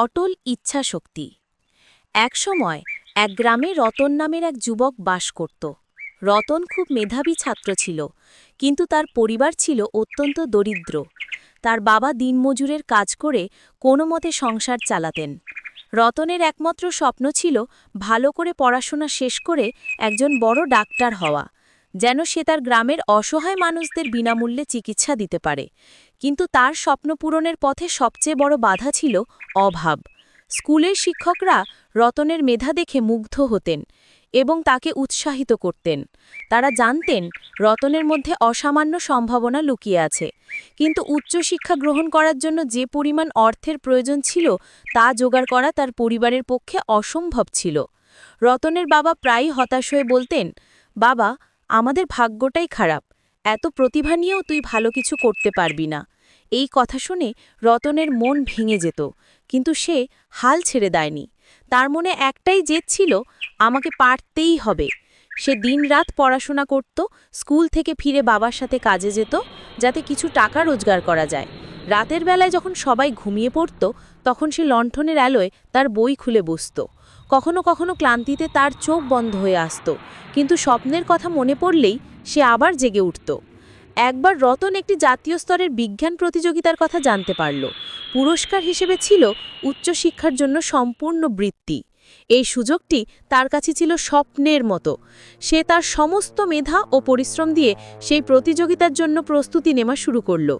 অটল ইচ্ছা শক্তি একসময় এক গ্রামে রতন নামের এক যুবক বাস করত। রতন খুব মেধাবী ছাত্র ছিল, কিন্তু তার পরিবার ছিল অত্যন্ত দরিদ্র। তার বাবা দিনমজুরের কাজ করে কোনো মতে সংসার চালাতেন। রতনের একমাত্র স্বপ্ন ছিল ভালো করে পড়াশোনা শেষ করে একজন বড় ডাক্তার হওয়া, যেন সে তার গ্রামের অসহায় মানুষদের বিনামূল্যে চিকিৎসা দিতে পারে। কিন্তু তার স্বপ্ন পূরণের পথে সবচেয়ে বড় বাধা ছিল অভাব। স্কুলের শিক্ষকরা রতনের মেধা দেখে মুগ্ধ হতেন এবং তাকে উৎসাহিত করতেন। তারা জানতেন রতনের মধ্যে অসামান্য সম্ভাবনা লুকিয়ে আছে। কিন্তু উচ্চশিক্ষা গ্রহণ করার জন্য যে পরিমাণ অর্থের প্রয়োজন ছিল তা জোগাড় করা তার পরিবারের পক্ষে অসম্ভব ছিল। রতনের বাবা প্রায়ই হতাশ হয়ে বলতেন, বাবা, আমাদের ভাগ্যটাই খারাপ। এত প্রতিভা নিয়েও তুই ভালো কিছু করতে পারবি না। এই কথা শুনে রতনের মন ভেঙে যেত, কিন্তু সে হাল ছেড়ে দেয়নি। তার মনে একটাই জেদ ছিল, আমাকে পারতেই হবে। সে দিনরাত পড়াশোনা করত, স্কুল থেকে ফিরে বাবার সাথে কাজে যেত, যাতে কিছু টাকা রোজগার করা যায়। রাতের বেলায় যখন সবাই ঘুমিয়ে পড়ত, তখন সে লণ্ঠনের আলোয় তার বই খুলে বসত। কখনো কখনো ক্লান্তিতে তার চোখ বন্ধ হয়ে আসত, কিন্তু স্বপ্নের কথা মনে পড়লেই সে আবার জেগে উঠত। একবার রতন একটি জাতীয় স্তরের বিজ্ঞান প্রতিযোগিতার কথা জানতে পারল। পুরস্কার হিসেবে ছিল উচ্চশিক্ষার জন্য সম্পূর্ণ বৃত্তি। এই সুযোগটি তার কাছে ছিল স্বপ্নের মতো। সে তার সমস্ত মেধা ও পরিশ্রম দিয়ে সেই প্রতিযোগিতার জন্য প্রস্তুতি নেওয়া শুরু করল।